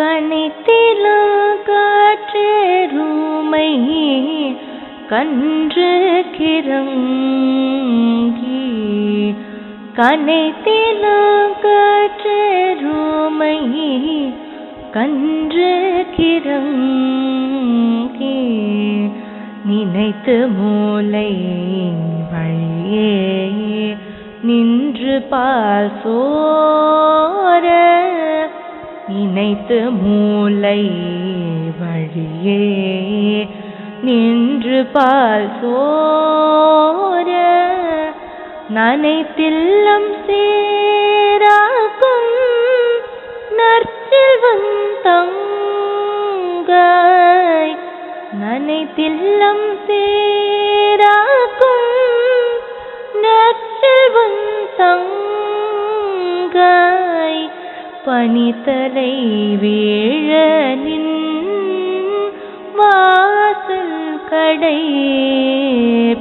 கனித்திலும் காற்றேறுமை கன்று கிறங்கி. கனைத்திலும் காற்றேறுமை கன்று கிறங்கி. நினைத்து மூளை வழியே நின்று பால் சோர. இணைத்து மூளை வழியே நின்று பால் சோர நனைத்தில்லம் சேராக்கும் நற்செல்வம் தங்காய். நனைத்தில்லம் சேராக்கும் நற்செல்வம் தங்க பனித்தலை வீழ நின் வாசல் கடை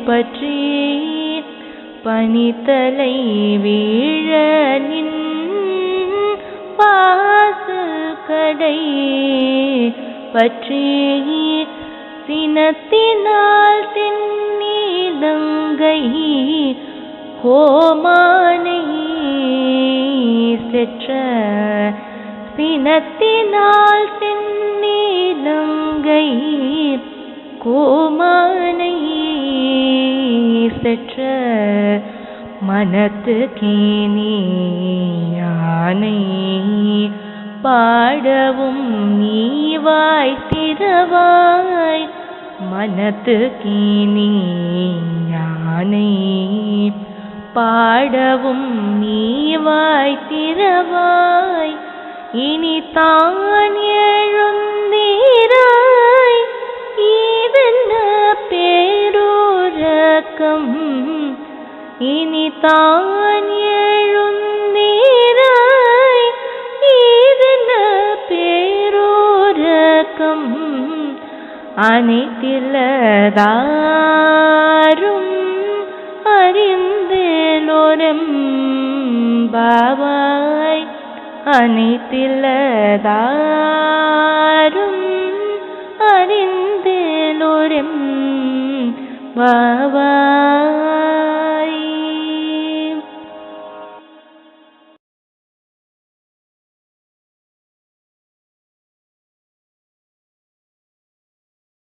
பற்றி பனித்தலை வீழ நின் வாசல் கடை பற்றி சினத்தினால் தென்னீதங்கை கோமானை சினத்தினால் தென்னீலங்கை கோமானை சற்ற மனத்து கீனி யானை பாடவும் நீவாய் திறவாய் மனத்து கீனி யானை பாடவும் நீவாய் திறவாய் ഇനി താഞ്ഞെഴുന്നീരായി ഈവെന്ന പേരൂരക്കം. ഇനി താഞ്ഞെഴുന്നീരായി ഈവെന്ന പേരൂരക്കം. അനിത്തില്ലതാരും അറിന്തേലൊരം ബാബാ അനിത്തിലും അറിന്തിലൊരും വാവാ